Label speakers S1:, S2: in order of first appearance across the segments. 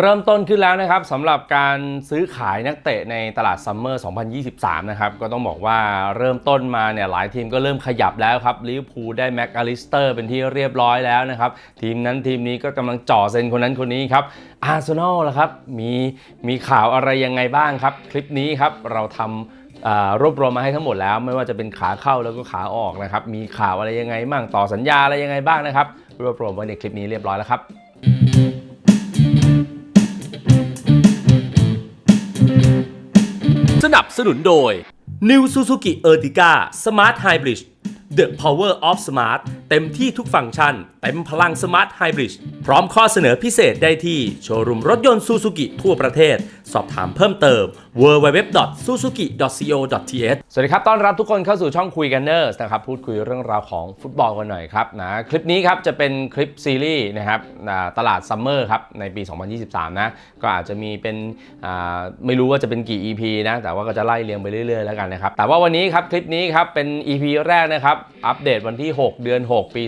S1: เริ่มต้นขึ้นแล้วนะครับสำหรับการซื้อขายนักเตะในตลาดซัมเมอร์ 2023 นะครับ ก็ต้องบอกว่าเริ่มต้นมาเนี่ยหลายทีมก็เริ่มขยับแล้วครับลิเวอร์พูลได้แม็กอลิสเตอร์เป็นที่เรียบร้อยแล้วนะครับ ทีมนั้นทีมนี้ก็กำลังจ่อเซ็นคนนั้นคนนี้ครับอาร์เซนอลล่ะครับมีมีข่าวอะไรยังไงบ้างครับ คลิปนี้ครับเราทำรวบรวมมาให้ทั้งหมดแล้วไม่ว่าจะเป็นขาเข้าแล้วก็ขาออกนะครับ มีข่าวอะไรยังไงบ้างต่อสัญญาอะไรยังไงบ้างนะครับ รวบรวมไว้ในคลิปนี้เรียบร้อยแล้วครับ
S2: สนุนโดย New Suzuki Ertiga Smart Hybrid The Power of Smart เต็มที่ทุกฟังก์ชัน เต็มพลัง Smart Hybrid พร้อมข้อเสนอพิเศษได้ที่ โชว์รูมรถยนต์ Suzuki ทั่วประเทศ สอบถามเพิ่มเติม www.suzuki.co.th
S1: สวัสดีครับ ต้อนรับทุกคนเข้าสู่ช่องคุยกันเนอร์นะครับ พูดคุยเรื่องราวของฟุตบอลกันหน่อยครับนะคลิปนี้ครับจะเป็นคลิปซีรีส์นะครับตลาดซัมเมอร์ครับในปี 2023 นะ ก็อาจจะมีเป็นไม่รู้ว่าจะเป็นกี่ EP นะ แต่ว่าก็จะไล่เรียงไปเรื่อยๆแล้วกันนะครับแต่ว่าวันนี้ครับคลิปนี้ครับเป็น EP แรกนะครับอัปเดตวันที่ 6 เดือน 6 6 ปี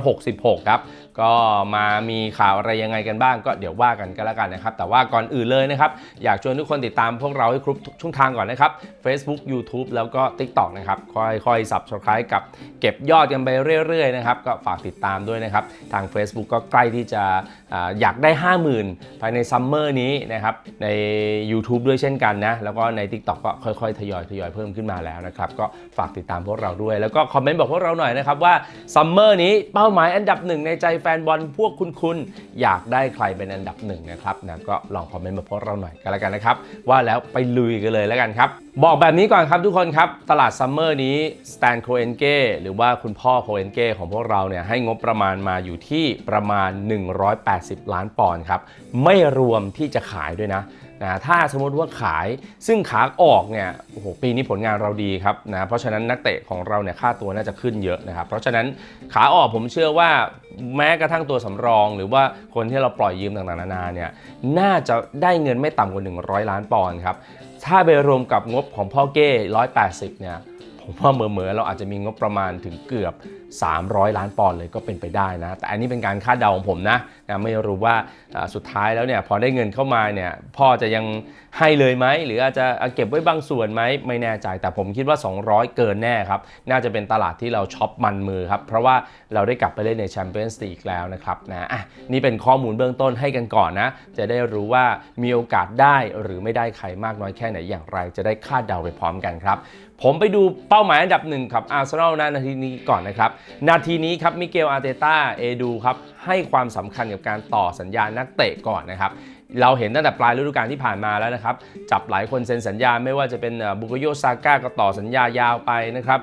S1: 2566 ครับ ก็มามีข่าวอะไรยังไงกันบ้างก็เดี๋ยวว่ากันก็แล้วกันนะครับ แต่ว่าก่อนอื่นเลยนะครับ อยากชวนทุกคนติดตามพวกเราให้ครบทุกช่องทางก่อนนะครับ Facebook YouTube แล้วก็ TikTok นะครับ ค่อยๆ subscribe กับเก็บยอดกันไปเรื่อยๆนะครับก็ฝากติดตามด้วยนะครับ ทาง Facebook ก็ใกล้ที่จะ อยากได้ 50,000 ภายในซัมเมอร์นี้นะครับใน YouTube ด้วยเช่นกันนะ แล้วก็ใน TikTok ก็ค่อยๆ ทยอยทยอยเพิ่มขึ้นมาแล้วนะครับ ก็ฝากติดตามพวกเราด้วย แล้วก็คอมเมนต์บอกพวกเราหน่อยนะครับว่าซัมเมอร์นี้เป้าหมายอันดับหนึ่งในใจแฟนบอลพวกคุณคุณอยากได้ใครเป็นอันดับหนึ่งนะครับนะก็ลองคอมเมนต์มาพวกเราหน่อยกันแล้วกันนะครับว่าแล้วไปลุยกันเลยแล้วกันครับ บอกแบบนี้ก่อนครับทุกคนครับ ตลาดซัมเมอร์นี้สแตนโคเอนเก้หรือว่าคุณพ่อโคเอนเก้ของพวกเราเนี่ยให้งบประมาณมาอยู่ที่ประมาณ 180 ล้านปอนด์ครับ ไม่รวมที่จะขายด้วยนะนะถ้าสมมติว่าขายซึ่งขาออกเนี่ยโอ้โหปีนี้ผลงานเราดีครับนะเพราะฉะนั้นนักเตะของเราเนี่ยค่าตัวน่าจะขึ้นเยอะนะครับ เพราะฉะนั้นขาออกผมเชื่อว่าแม้กระทั่งตัวสำรอง หรือว่าคนที่เราปล่อยยืมต่างๆนานาเนี่ยน่าจะได้เงินไม่ต่ำกว่า 100 ล้านปอนด์ครับ ถ้าไปรวมกับงบของพ่อเก้180 เนี่ย ผมว่าเหมือๆเราอาจจะมีงบประมาณถึงเกือบ 300 ล้านปอนด์เลยก็เป็นไปได้นะ แต่อันนี้เป็นการคาดเดาของผมนะนะไม่รู้ว่าสุดท้ายแล้วเนี่ยพอได้เงินเข้ามาเนี่ยพ่อจะยังให้เลยไหมหรืออาจจะเอาเก็บไว้บางส่วนไหมไม่แน่ใจ แต่ผมคิดว่า 200 เกินแน่ครับ น่าจะเป็นตลาดที่เราช็อปมันมือครับ เพราะว่าเราได้กลับไปเล่นในแชมเปี้ยนส์ลีกแล้วนะครับนะอะนี่เป็นข้อมูลเบื้องต้นให้กันก่อนนะ จะได้รู้ว่ามีโอกาสได้หรือไม่ได้ใครมากน้อยแค่ไหนอย่างไร จะได้คาดเดาไปพร้อมกันครับ ผมไปดูเป้าหมายอันดับหนึ่งกับอาร์เซนอลนะนาทีนี้ก่อนนะครับ นาทีนี้ครับมิเกลอาร์เตต้าเอดูครับให้ความสำคัญกับการต่อสัญญานักเตะก่อนนะครับ เราเห็นตั้งแต่ปลายฤดูกาลที่ผ่านมาแล้วนะครับ จับหลายคนเซ็นสัญญาไม่ว่าจะเป็นบุกโยซาก้าก็ต่อสัญญายาวไปนะครับ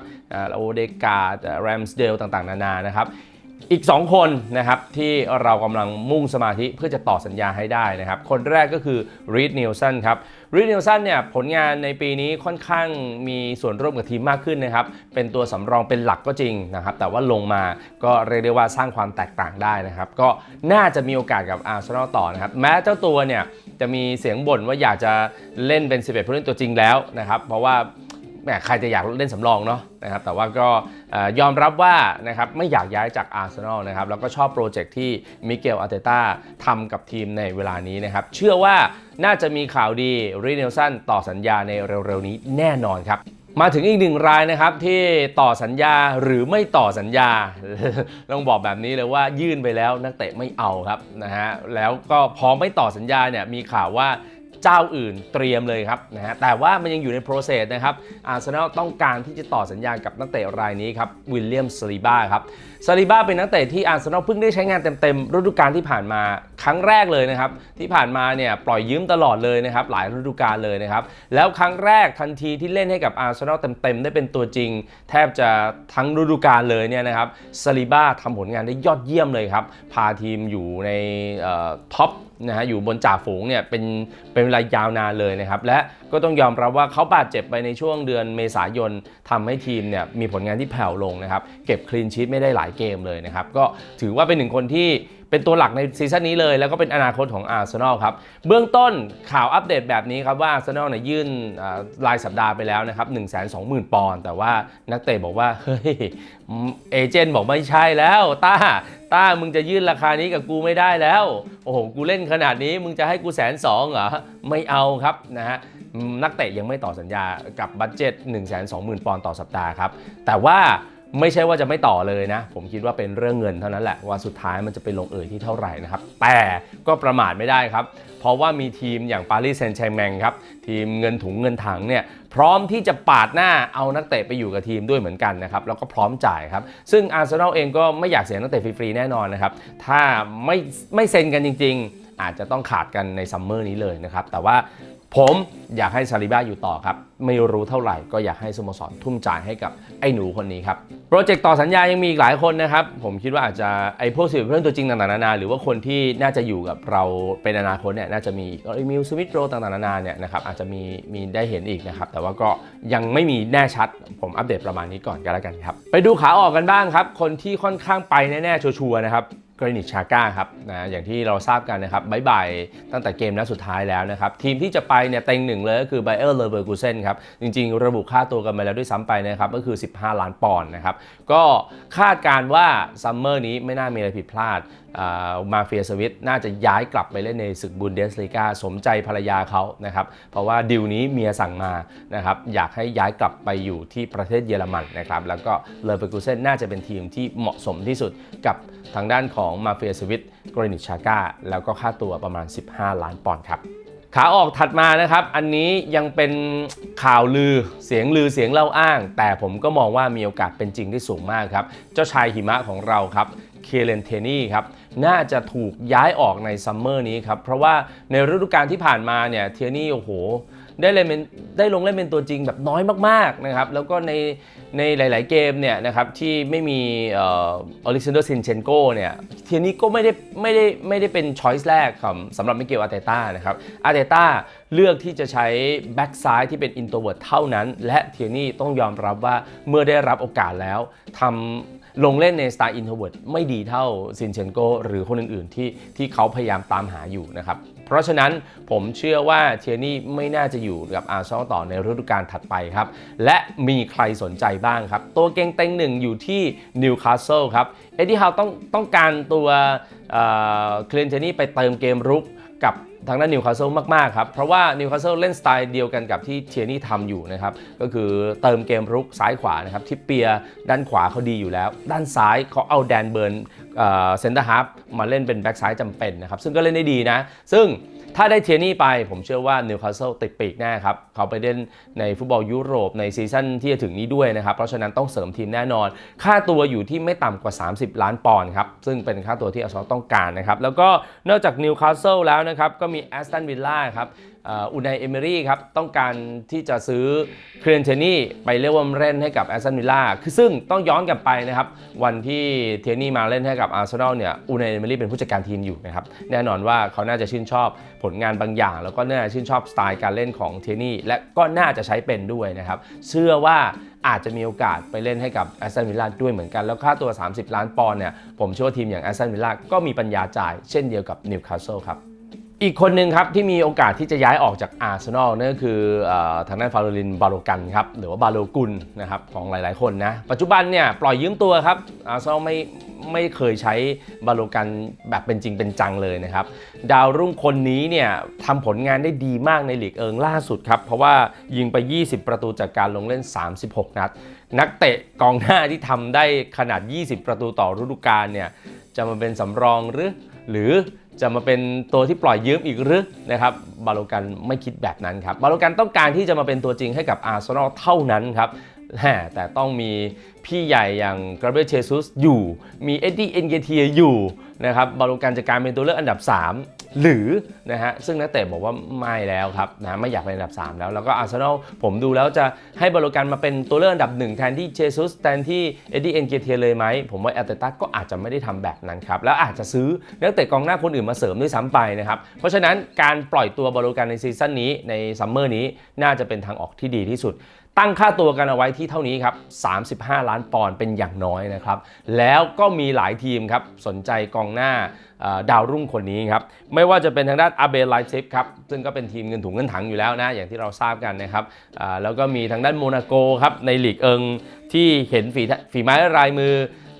S1: โอเดกาแรมสเดลต่างๆ นานานะครับ อีก 2 คนนะครับที่เรากำลังมุ่งสมาธิเพื่อจะต่อสัญญาให้ได้นะครับ คนแรกก็คือรีดนิลสันครับรีดนิลสันเนี่ยผลงานในปีนี้ค่อนข้างมีส่วนร่วมกับทีมมากขึ้นนะครับ เป็นตัวสำรองเป็นหลักก็จริงนะครับ แต่ว่าลงมาก็เรียกได้ว่าสร้างความแตกต่างได้นะครับ ก็น่าจะมีโอกาสกับอาร์เซนอลต่อนะครับ แม้เจ้าตัวเนี่ยจะมีเสียงบ่นว่าอยากจะเล่นเป็น 11ผู้เล่นตัวจริงแล้วนะครับ เพราะว่า แหมใครจะอยากเล่นสำรองเนาะนะครับแต่ว่าก็ยอมรับว่านะครับไม่อยากย้ายจากอาร์เซนอลนะครับแล้วก็ชอบโปรเจกต์ที่มิเกลอาร์เตต้าทำกับทีมในเวลานี้นะครับ เชื่อว่าน่าจะมีข่าวดีรีเนลสันต่อสัญญาในเร็วๆนี้แน่นอนครับมาถึงอีกหนึ่งรายนะครับที่ต่อสัญญาหรือไม่ต่อสัญญา ต้องบอกแบบนี้เลยว่ายื่นไปแล้วนักเตะไม่เอาครับนะฮะแล้วก็พอไม่ต่อสัญญาเนี่ยมีข่าวว่า เจ้าอื่นเตรียมเลยครับนะฮะแต่ว่ามันยังอยู่ในโปรเซสนะครับอาร์เซนอลต้องการที่จะต่อสัญญากับนักเตะรายนี้ครับวิลเลียมสลีบ้าครับสลีบ้าเป็นนักเตะที่อาร์เซนอลเพิ่งได้ใช้งานเต็มๆฤดูกาลที่ผ่านมาครั้งแรกเลยนะครับที่ผ่านมาเนี่ยปล่อยยืมตลอดเลยนะครับหลายฤดูกาลเลยนะครับแล้วครั้งแรกทันทีที่เล่นให้กับอาร์เซนอลเต็มๆได้เป็นตัวจริง แทบจะทั้งฤดูกาลเลยเนี่ยนะครับสลีบ้าทำผลงานได้ยอดเยี่ยมเลยครับพาทีมอยู่ในท็อป นะฮะอยู่บนจ่าฝูงเนี่ยเป็นเป็นเวลายาวนานเลยนะครับ และก็ต้องยอมรับว่าเขาบาดเจ็บไปในช่วงเดือนเมษายนทำให้ทีมเนี่ยมีผลงานที่แผ่วลงนะครับ เก็บคลีนชีตไม่ได้หลายเกมเลยนะครับ ก็ถือว่าเป็นหนึ่งคนที่ เป็นตัวหลักในซีซั่นนี้เลย แล้วก็เป็นอนาคตของอาร์เซนอลครับ เบื้องต้นข่าวอัปเดตแบบนี้ครับว่าอาร์เซนอลเนี่ยยื่นรายสัปดาห์ไปแล้วนะครับ1 2 0 0 0 0 ปอนด์แต่ว่านักเตะบอกว่า เฮ้ย เอเจนต์บอกไม่ใช่แล้วต้าต้ามึงจะยื่นราคานี้กับกูไม่ได้แล้ว โอ้โห กูเล่นขนาดนี้มึงจะให้กูแสนสองเหรอ ไม่เอาครับนะฮะนักเตะยังไม่ต่อสัญญากับบัตเจ็ต1 2 0 0 0 0 ปอนด์ต่อสัปดาห์ครับแต่ว่า ไม่ใช่ว่าจะไม่ต่อเลยนะ ผมคิดว่าเป็นเรื่องเงินเท่านั้นแหละว่าสุดท้ายมันจะไปลงเอยที่เท่าไหร่นะครับ แต่ก็ประมาทไม่ได้ครับ เพราะว่ามีทีมอย่างปารีสแซงต์แชร์แมงครับ ทีมเงินถุงเงินถังเนี่ยพร้อมที่จะปาดหน้าเอานักเตะไปอยู่กับทีมด้วยเหมือนกันนะครับ แล้วก็พร้อมจ่ายครับ ซึ่งอาร์เซนอลเองก็ไม่อยากเสียนักเตะฟรีๆแน่นอนนะครับถ้าไม่ไม่เซ็นกันจริง ๆ อาจจะต้องขาดกันในซัมเมอร์นี้เลยนะครับแต่ว่า ผมอยากให้ซาลิบ้าอยู่ต่อครับ ไม่รู้เท่าไหร่ก็อยากให้สโมสรทุ่มจ่ายให้กับไอ้หนูคนนี้ครับ โปรเจกต์ต่อสัญญายังมีอีกหลายคนนะครับ ผมคิดว่าอาจจะไอ้พวกสิบเพื่อนตัวจริงต่างๆนานาหรือว่าคนที่น่าจะอยู่กับเราเป็นอนาคตเนี่ยน่าจะมีเอมิลสมิธโรต่างๆนานาเนี่ยนะครับอาจจะมีมีได้เห็นอีกนะครับ แต่ว่าก็ยังไม่มีแน่ชัด ผมอัปเดตประมาณนี้ก่อนก็แล้วกันครับ ไปดูขาออกกันบ้างครับ คนที่ค่อนข้างไปแน่ๆชัวร์ๆนะครับ กรนิชาก้าครับนะอย่างที่เราทราบกันนะครับบายบายตั้งแต่เกมนัดสุดท้ายแล้วนะครับ ทีมที่จะไปเนี่ยเต็งหนึ่งเลยก็คือไบเออร์เลเวอร์กูเซนครับ จริงๆ ระบุค่าตัวกันมาแล้วด้วยซ้ำไปนะครับ ก็คือ 15 ล้านปอนด์นะครับ ก็คาดการว่าซัมเมอร์นี้ไม่น่ามีอะไรผิดพลาด มาเฟียสวิตน่าจะย้ายกลับไปเล่นในศึกบุนเดสลีกาสมใจภรรยาเขานะครับ เพราะว่าดิวนี้เมียสั่งมานะครับอยากให้ย้ายกลับไปอยู่ที่ประเทศเยอรมันนะครับแล้วก็เลเวอร์กูเซนน่าจะเป็นทีมที่เหมาะสมที่สุดกับทางด้านของมาเฟียสวิตกรนิชชาก้าแล้วก็ค่าตัวประมาณ 15 ล้านปอนด์ครับขาออกถัดมานะครับ อันนี้ยังเป็นข่าวลือเสียงลือเสียงเล่าอ้าง แต่ผมก็มองว่ามีโอกาสเป็นจริงที่สูงมากครับ เจ้าชายหิมะของเราครับ เคเลนเทนี่ครับ น่าจะถูกย้ายออกในซัมเมอร์นี้ครับ เพราะว่าในฤดูกาลที่ผ่านมาเนี่ยเทียนี่โอ้โหได้เล่นเป็นได้ลงเล่นเป็นตัวจริงแบบน้อยมากๆนะครับแล้วก็ในในหลาย ๆ เกมเนี่ยนะครับที่ไม่มีเออเล็กซานเดอร์ซินเชนโกเนี่ยเทียนี่ก็ไม่ได้ไม่ได้ไม่ได้เป็นช้อยส์แรกของสำหรับมิเกลอาร์เตต้านะครับอาร์เตต้าเลือกที่จะใช้แบ็กซ้ายที่เป็นอินโทรเวิร์ดเท่านั้น และเทียนี่ต้องยอมรับว่าเมื่อได้รับโอกาสแล้วทำ ลงเล่นในสไตล์อินโทรเวิร์ดไม่ดีเท่าซินเชนโกหรือคนอื่นๆ ที่ที่เขาพยายามตามหาอยู่นะครับ เพราะฉะนั้นผมเชื่อว่าเทียนี่ไม่น่าจะอยู่กับอาร์เซนอลต่อในฤดูกาลถัดไปครับ และมีใครสนใจบ้างครับ ตัวเก่งเต็งหนึ่งอยู่ที่นิวคาสเซิลครับ เอ็ดดี้ฮาวต้องต้องการตัวเคลนเทนี่ไปเติมเกมรุกกับ ทางด้านนิวคาสเซิลมาก ๆ ครับ เพราะว่านิวคาสเซิลเล่นสไตล์เดียวกันกับที่เทียนี่ทำอยู่นะครับ ก็คือเติมเกมรุกซ้ายขวานะครับที่เปียด้านขวาเขาดีอยู่แล้ว ด้านซ้ายเขาเอาแดนเบิร์นเซนเตอร์ฮาร์ฟมาเล่นเป็นแบ็กซ้ายจำเป็นนะครับ ซึ่งก็เล่นได้ดีนะ ซึ่ง ถ้าได้เทียนี่ไปผมเชื่อว่านิวคาสเซิลติดปีกแน่ครับ เขาไปเล่นในฟุตบอลยุโรปในซีซั่นที่จะถึงนี้ด้วยนะครับ เพราะฉะนั้นต้องเสริมทีมแน่นอน ค่าตัวอยู่ที่ไม่ต่ำกว่า 30 ล้านปอนด์ครับ ซึ่งเป็นค่าตัวที่อาร์เซนอลต้องการนะครับ แล้วก็นอกจากนิวคาสเซิลแล้วนะครับ ก็มีแอสตันวิลล่าครับ อูนายเอเมรี่ครับต้องการที่จะซื้อเครนเทนี่ไปเรียกว่าเล่นให้กับแอสตันวิลล่าคือซึ่งต้องย้อนกลับไปนะครับ วันที่เทนี่มาเล่นให้กับอาร์เซนอลเนี่ยอูนายเอเมรี่เป็นผู้จัดการทีมอยู่นะครับ แน่นอนว่าเขาน่าจะชื่นชอบผลงานบางอย่าง แล้วก็น่าชื่นชอบสไตล์การเล่นของเทนี่และก็น่าจะใช้เป็นด้วยนะครับ เชื่อว่าอาจจะมีโอกาสไปเล่นให้กับแอสตันวิลล่าด้วยเหมือนกัน แล้วค่าตัว 30 ล้านปอนด์เนี่ยผมเชื่อว่าทีมอย่างแอสตันวิลล่าก็มีปัญญาจ่ายเช่นเดียวกับนิวคาสเซิลครับ อีกคนหนึ่งครับที่มีโอกาสที่จะย้ายออกจากอาร์เซนอลนั่นก็คืออทางด้านฟาโรลินบาโลกันครับหรือว่าบาโลกุลนะครับของหลายๆคนนะปัจจุบันเนี่ยปล่อยยืมตัวครับอาร์เซนอลไม่ไม่เคยใช้บาโลกันแบบเป็นจริงเป็นจังเลยนะครับ ดาวรุ่งคนนี้เนี่ยทำผลงานได้ดีมากในลีกเอิงล่าสุดครับ เพราะว่ายิงไป 20 ประตูจากการลงเล่น 36 นัด นักเตะกองหน้าที่ทำได้ขนาด 20 ประตูต่อฤดูกาลเนี่ยจะมาเป็นสำรองหรือหรือจะมาเป็นตัวที่ปล่อยยืมอีกหรือนะครับบาโลกันไม่คิดแบบนั้นครับบาโลกันต้องการที่จะมาเป็นตัวจริงให้กับอาร์เซนอลเท่านั้นครับ แต่ต้องมีพี่ใหญ่อย่างกราเบรเชซุสอยู่ มีเอ็ดดี้เอ็นเกเทียอยู่นะครับบาโลกันจะกลารเป็นตัวเลือกอันดับ 3 หรือนะฮะซึ่งนักเตะบอกว่าไม่แล้วครับนะไม่อยากเป็นอันดับ 3 แล้ว แล้วก็อาร์เซนอลผมดูแล้วจะให้บาโลกันมาเป็นตัวเลือกอันดับหนึ่งแทนที่เชซุสแทนที่เอ็ดดี้เอ็นเกเทียเลยไหม ผมว่าแอตเตต้าก็อาจจะไม่ได้ทำแบบนั้นครับ แล้วอาจจะซื้อนักเตะกองหน้าคนอื่นมาเสริมด้วยซ้ำไปนะครับเพราะฉะนั้นการปล่อยตัวบาโลกันในซีซั่นนี้ในซัมเมอร์นี้น่าจะเป็นทางออกที่ดีที่สุด ตั้งค่าตัวกันเอาไว้ที่เท่านี้ครับ 35 ล้านปอนด์เป็นอย่างน้อยนะครับ แล้วก็มีหลายทีมครับ สนใจกองหน้าดาวรุ่งคนนี้ครับ ไม่ว่าจะเป็นทางด้านอาเบลไลซิฟครับ ซึ่งก็เป็นทีมเงินถุงเงินถังอยู่แล้วนะ อย่างที่เราทราบกันนะครับ แล้วก็มีทางด้านโมนาโกครับ ในหลีกเอิงที่เห็นฝีฝีไม้ลายมือ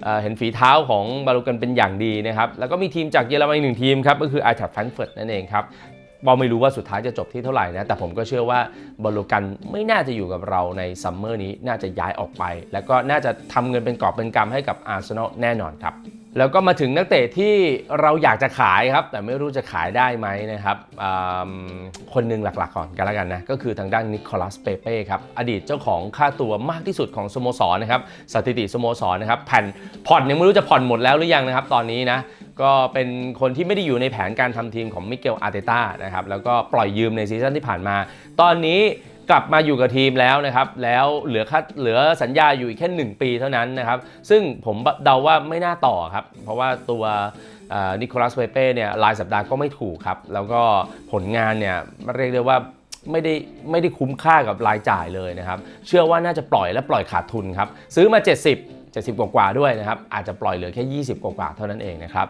S1: เอ่อเห็นฝีเท้าของบาลูกันเป็นอย่างดีนะครับ แล้วก็มีทีมจากเยอรมันอีกหนึ่งทีมครับ ก็คือไอทัฟแฟรงเฟิร์ตนั่นเองครับ บอลไม่รู้ว่าสุดท้ายจะจบที่เท่าไหร่นะ แต่ผมก็เชื่อว่าบาลูกันไม่น่าจะอยู่กับเราในซัมเมอร์นี้น่าจะย้ายออกไป แล้วก็น่าจะทำเงินเป็นกอบเป็นกำให้กับอาร์เซนอลแน่นอนครับแล้วก็มาถึงนักเตะที่เราอยากจะขายครับ แต่ไม่รู้จะขายได้ไหมนะครับคนหนึ่งหลักๆก่อนกันแล้วกันนะ ก็คือทางด้านนิโคลัสเปเป้ครับ อดีตเจ้าของค่าตัวมากที่สุดของสโมสรนะครับสถิติสโมสรนะครับแผ่นผ่อนยังไม่รู้จะผ่อนหมดแล้วหรือยังนะครับ ตอนนี้นะ ก็เป็นคนที่ไม่ได้อยู่ในแผนการทำทีมของมิเกลอาร์เตต้านะครับแล้วก็ปล่อยยืมในซีซั่นที่ผ่านมา ตอนนี้กลับมาอยู่กับทีมแล้วนะครับ แล้วเหลือค่าเหลือสัญญาอยู่อีกแค่ 1 ปีเท่านั้นนะครับ ซึ่งผมเดาว่าไม่น่าต่อครับ เพราะว่าตัวนิโคลัสเปเป้เนี่ยรายสัปดาห์ก็ไม่ถูกครับ แล้วก็ผลงานเนี่ยเรียกได้ว่าไม่ได้ไม่ได้คุ้มค่ากับรายจ่ายเลยนะครับ เชื่อว่าน่าจะปล่อยและปล่อยขาดทุนครับ ซื้อมา 70 70 กว่าๆด้วยนะครับ อาจจะปล่อยเหลือแค่ 20 กว่าๆเท่านั้นเองนะครับ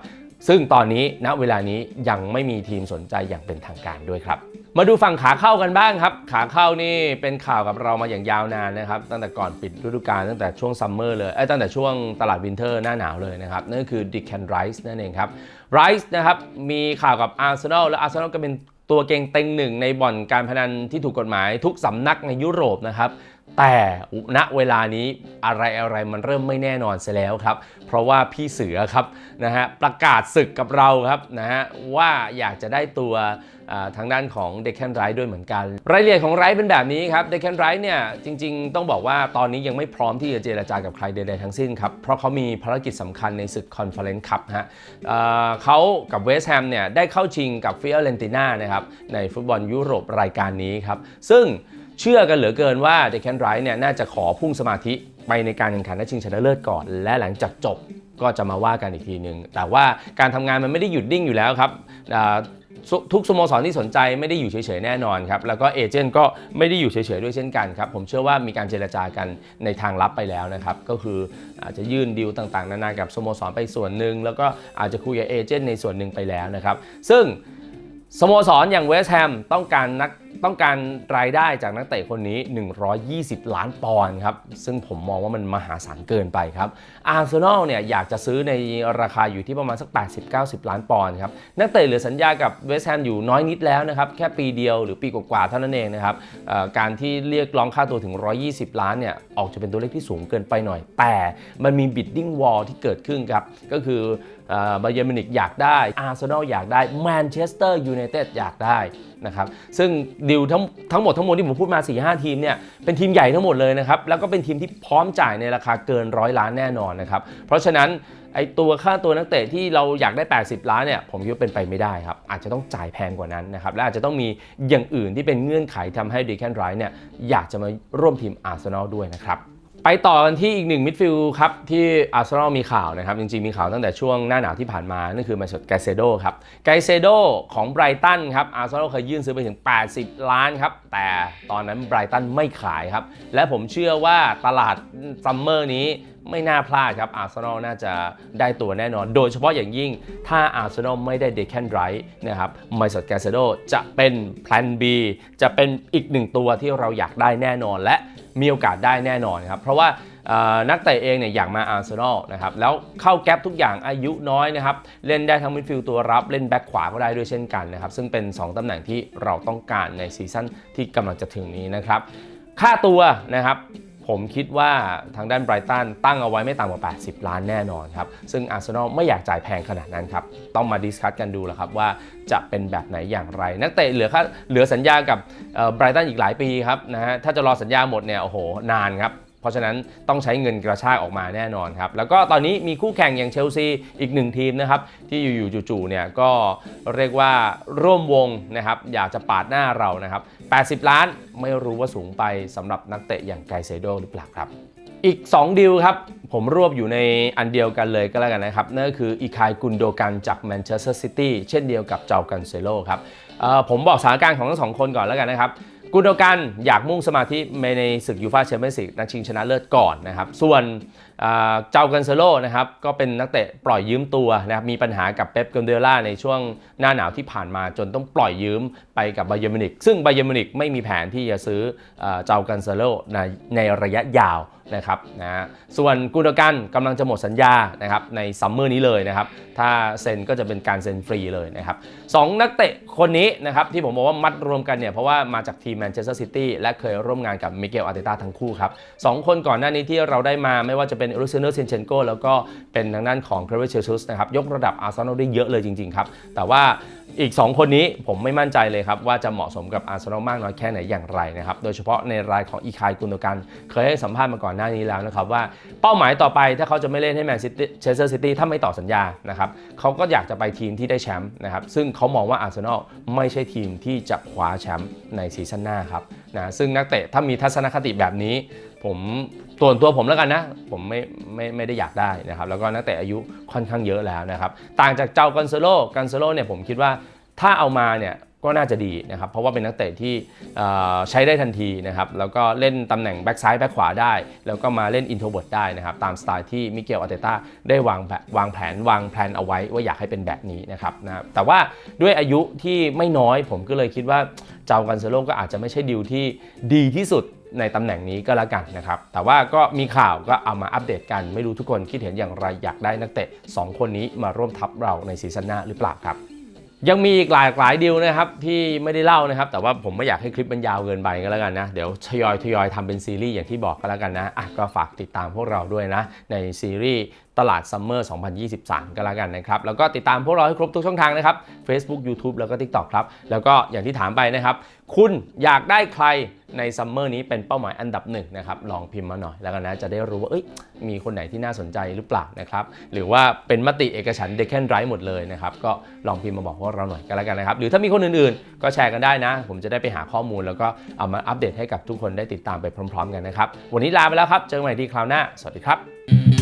S1: ซึ่งตอนนี้ณเวลานี้ยังไม่มีทีมสนใจอย่างเป็นทางการด้วยครับ มาดูฝั่งขาเข้ากันบ้างครับ ขาเข้านี่เป็นข่าวกับเรามาอย่างยาวนานนะครับ ตั้งแต่ก่อนปิดฤดูกาลตั้งแต่ช่วงซัมเมอร์เลยเอ้ตั้งแต่ช่วงตลาดวินเทอร์หน้าหนาวเลยนะครับนั่นก็คือดิ c แคนไรส์นั่นเองครับไรส์นะครับมีข่าวกับอาร์เซนอลและอาร์เซนอลก็เป็นตัวเก่งเต็งหนึ่งในบ่อนการพนันที่ถูกกฎหมายทุกสำนักในยุโรปนะครับ แต่ณเวลานี้อะไรอะไรมันเริ่มไม่แน่นอนเสียแล้วครับ เพราะว่าพี่เสือครับนะฮะประกาศศึกกับเราครับนะฮะว่าอยากจะได้ตัวทางด้านของเดคแคนไรด้วยเหมือนกัน รายละเอียดของไรเป็นแบบนี้ครับเดคแคนไรเนี่ยจริงๆ ต้องบอกว่าตอนนี้ยังไม่พร้อมที่จะเจรจากับใครใดๆทั้งสิ้นครับ เพราะเขามีภารกิจสำคัญในศึกคอนเฟอเรนซ์คัพฮะเเขากับเวสต์แฮมเนี่ยได้เข้าชิงกับฟิออเรนติน่านะครับในฟุตบอลยุโรปรายการนี้ครับ ซึ่ง เชื่อกันเหลือเกินว่าเดคแคนไรท์เนี่ยน่าจะขอพุ่งสมาธิไปในการแข่งขันและชิงชนะเลิศก่อน และหลังจากจบก็จะมาว่ากันอีกทีหนึ่งแต่ว่าการทำงานมันไม่ได้หยุดนิ่งอยู่แล้วครับทุกสโมสรที่สนใจไม่ได้อยู่เฉยๆแน่นอนครับ แล้วก็เอเจนต์ก็ไม่ได้อยู่เฉยๆด้วยเช่นกันครับ ผมเชื่อว่ามีการเจรจากันในทางลับไปแล้วนะครับ ก็คืออาจจะยื่นดีลต่างๆ นานากับสโมสรไปส่วนหนึ่งแล้วก็อาจจะคุยกับเอเจนต์ในส่วนหนึ่งไปแล้วนะครับ ซึ่งสโมสรอย่างเวสต์แฮมต้องการนัก ต้องการรายได้จากนักเตะคนนี้ 120 ล้านปอนด์ครับ ซึ่งผมมองว่ามันมหาศาลเกินไปครับ อาร์เซนอลเนี่ยอยากจะซื้อในราคาอยู่ที่ประมาณสัก 80-90 ล้านปอนด์ครับ นักเตะเหลือสัญญากับเวสต์แฮมอยู่น้อยนิดแล้วนะครับ แค่ปีเดียวหรือปีกว่าๆเท่านั้นเองนะครับ การที่เรียกร้องค่าตัวถึง 120 ล้านเนี่ยออกจะเป็นตัวเลขที่สูงเกินไปหน่อย แต่มันมีบิดดิ้งวอลที่เกิดขึ้นครับ ก็คือ บาเยอร์มินิกอยากได้อาร์เซนอลอยากได้แมนเชสเตอร์ยูไนเต็ดอยากได้นะครับซึ่งดิวทั้งทั้งหมดทั้งมวลที่ผมพูดมา 4-5 ทีมเนี่ยเป็นทีมใหญ่ทั้งหมดเลยนะครับ แล้วก็เป็นทีมที่พร้อมจ่ายในราคาเกินร้อยล้านแน่นอนนะครับ เพราะฉะนั้นไอตัวค่าตัวนักเตะที่เราอยากได้ 80 ล้านเนี่ยผมคิดว่าเป็นไปไม่ได้ครับ อาจจะต้องจ่ายแพงกว่านั้นนะครับ และอาจจะต้องมีอย่างอื่นที่เป็นเงื่อนไขทำให้ดีแคนไรท์เนี่ยอยากจะมาร่วมทีมอาร์เซนอลด้วยนะครับ ไปต่อกันที่อีกหนึ่งมิดฟิลด์ครับ ที่อาร์เซนอลมีข่าวนะครับ จริงๆ มีข่าวตั้งแต่ช่วงหน้าหนาวที่ผ่านมา นั่นคือมาสดไกเซโดครับ ไกเซโดของไบรตันครับอาร์เซนอลเคยยื่นซื้อไปถึง 80 ล้านครับ แต่ตอนนั้นไบรตันไม่ขายครับ และผมเชื่อว่าตลาดซัมเมอร์นี้ไม่น่าพลาดครับอาร์เซนอลน่าจะได้ตัวแน่นอน โดยเฉพาะอย่างยิ่งถ้าอาร์เซนอลไม่ได้เดคแคนไรท์นะครับมาสดไกเซโดจะเป็นแพลน B จะเป็นอีกหนึ่งตัวที่เราอยากได้แน่นอนและ มีโอกาสได้แน่นอนครับ เพราะว่านักเตะเองเนี่ยอยากมาอาร์เซนอลนะครับแล้วเข้าแก๊ปทุกอย่างอายุน้อยนะครับ เล่นได้ทั้งมิดฟิลด์ตัวรับเล่นแบ็คขวาก็ได้ด้วยเช่นกันนะครับ ซึ่งเป็น 2 ตำแหน่งที่เราต้องการในซีซั่นที่กำลังจะถึงนี้นะครับ ค่าตัวนะครับ ผมคิดว่าทางด้านไบรตันตั้งเอาไว้ไม่ต่ำกว่า 80 ล้านแน่นอนครับ ซึ่งอาร์เซนอลไม่อยากจ่ายแพงขนาดนั้นครับ ต้องมาดิสคัตกันดูแล้วครับว่าจะเป็นแบบไหนอย่างไร นักเตะเหลือค่าเหลือสัญญากับไบรตันอีกหลายปีครับนะฮะถ้าจะรอสัญญาหมดเนี่ยโอ้โหนานครับ เพราะฉะนั้นต้องใช้เงินกระชากออกมาแน่นอนครับ แล้วก็ตอนนี้มีคู่แข่งอย่างเชลซีอีกหนึ่งทีมนะครับ ที่อยู่ๆจู่ๆเนี่ยก็เรียกว่าร่วมวงนะครับ อยากจะปาดหน้าเรานะครับ 80 ล้านไม่รู้ว่าสูงไปสำหรับนักเตะอย่างไกเซโดหรือเปล่าครับอีก 2ดิวครับ ผมรวบอยู่ในอันเดียวกันเลยก็แล้วกันนะครับ นั่นก็คืออีคายกุนโดกันจากแมนเชสเตอร์ซิตี้เช่นเดียวกับเจ้ากันเซโลครับผมบอกสถานการณ์ของทั้งสองคนก่อนแล้วกันนะครับ กุนโดกันอยากมุ่งสมาธิในศึกยูฟาแชมเปี้ยนส์ลีกนัดชิงชนะเลิศก่อนนะครับ ส่วนเจ้ากันเซโลนะครับก็เป็นนักเตะปล่อยยืมตัวนะครับมีปัญหากับเป๊ปก a นเดล่าในช่วงหน้าหนาวที่ผ่านมาจนต้องปล่อยยืมไปกับไบเยอร์มินิกซึ่งไบเยอร์มินิกไม่มีแผนที่จะซื้อเจ้ากันเซโลในในระยะยาวนะครับนะฮะส่วนกุนโดกันกำลังจะหมดสัญญานะครับในซัมเมอร์นี้เลยนะครับถ้าเซ็นก็จะเป็นการเซ็นฟรีเลยนะครับสองนักเตะคนนี้นะครับที่ผมบอกว่ามัดรวมกันเนี่ยเพราะว่ามาจากทีมแมนเชสเตอร์ซิตี้และเคยร่วมงานกับมิเกลอาร์เตต้าทั้งคู่ครับสองคนก่อนหน้านี้ที่เราได้มาไม่ว่าจะเป็นเอรุเซเนอร์เซนเชนโกแล้วก็เป็นทางด้านของเครเวเชซุสนะครับยกระดับอาร์เซนอลได้เยอะเลยจริงๆครับ แต่ว่าอีก 2 คนนี้ผมไม่มั่นใจเลยครับ ว่าจะเหมาะสมกับอาร์เซนอลมากน้อยแค่ไหนอย่างไรนะครับ โดยเฉพาะในรายของอีคายกุนโดกัน เคยให้สัมภาษณ์มาก่อนหน้านี้แล้วนะครับ ว่าเป้าหมายต่อไปถ้าเขาจะไม่เล่นให้แมนซิตี้เชสเตอร์ซิตี้ถ้าไม่ต่อสัญญานะครับเขาก็อยากจะไปทีมที่ได้แชมป์นะครับซึ่งเขามองว่าอาร์เซนอลไม่ใช่ทีมที่จะคว้าแชมป์ในซีซั่นหน้าครับนะซึ่งนักเตะถ้ามีทัศนคติแบบนี้ ผมตัวนตัวผมแล้วกันนะ ผมไม่ไม่ไม่ได้อยากได้นะครับ แล้วก็นักเตะอายุค่อนข้างเยอะแล้วนะครับ ต่างจากเจ้ากันเซโลกันเซโลเนี่ยผมคิดว่าถ้าเอามาเนี่ยก็น่าจะดีนะครับ เพราะว่าเป็นนักเตะที่ใช้ได้ทันทีนะครับ แล้วก็เล่นตำแหน่งแบ็กซ้ายแบ็กขวาได้ แล้วก็มาเล่นอินโทรเวิร์ดได้นะครับ ตามสไตล์ที่มิเกลอาเตต้าได้วางแวางแผนวางแผนเอาไว้ว่าอยากให้เป็นแบบนี้นะครับนะแต่ว่าด้วยอายุที่ไม่น้อยผมก็เลยคิดว่าเจ้ากันเซโลก็อาจจะไม่ใช่ดีลที่ดีที่สุด ในตำแหน่งนี้ก็แล้วกันนะครับ แต่ว่าก็มีข่าวก็เอามาอัปเดตกัน ไม่รู้ทุกคนคิดเห็นอย่างไรอยากได้นักเตะ 2 คนนี้มาร่วมทัพเราในซีซั่นหน้าหรือเปล่าครับ ยังมีอีกหลายหลายดีลนะครับที่ไม่ได้เล่านะครับ แต่ว่าผมไม่อยากให้คลิปมันยาวเกินไปก็แล้วกันนะ เดี๋ยวทยอยทยอยทำเป็นซีรีส์อย่างที่บอกก็แล้วกันนะอะก็ฝากติดตามพวกเราด้วยนะในซีรีส์ ตลาดซัมเมอร์ 2023ก็แล้วกันนะครับ แล้วก็ติดตามพวกเราให้ครบทุกช่องทางนะครับ Facebook YouTube แล้วก็ TikTok ครับ แล้วก็อย่างที่ถามไปนะครับ คุณอยากได้ใครในซัมเมอร์นี้เป็นเป้าหมายอันดับหนึ่งนะครับ ลองพิมพ์มาหน่อยแล้วกันนะ จะได้รู้ว่าเอ้ยมีคนไหนที่น่าสนใจหรือเปล่านะครับ หรือว่าเป็นมติเอกฉันเดคแคนไรหมดเลยนะครับ ก็ลองพิมพ์มาบอกพวกเราหน่อยก็แล้วกันนะครับ หรือถ้ามีคนอื่นๆ ก็แชร์กันได้นะ ผมจะได้ไปหาข้อมูล แล้วก็เอามาอัปเดตให้กับทุกคนได้ติดตามไปพร้อม ๆ กันนะครับ วันนี้ลาไปแล้วครับ เจอกันใหม่ที่คราวหน้า สวัสดีครับ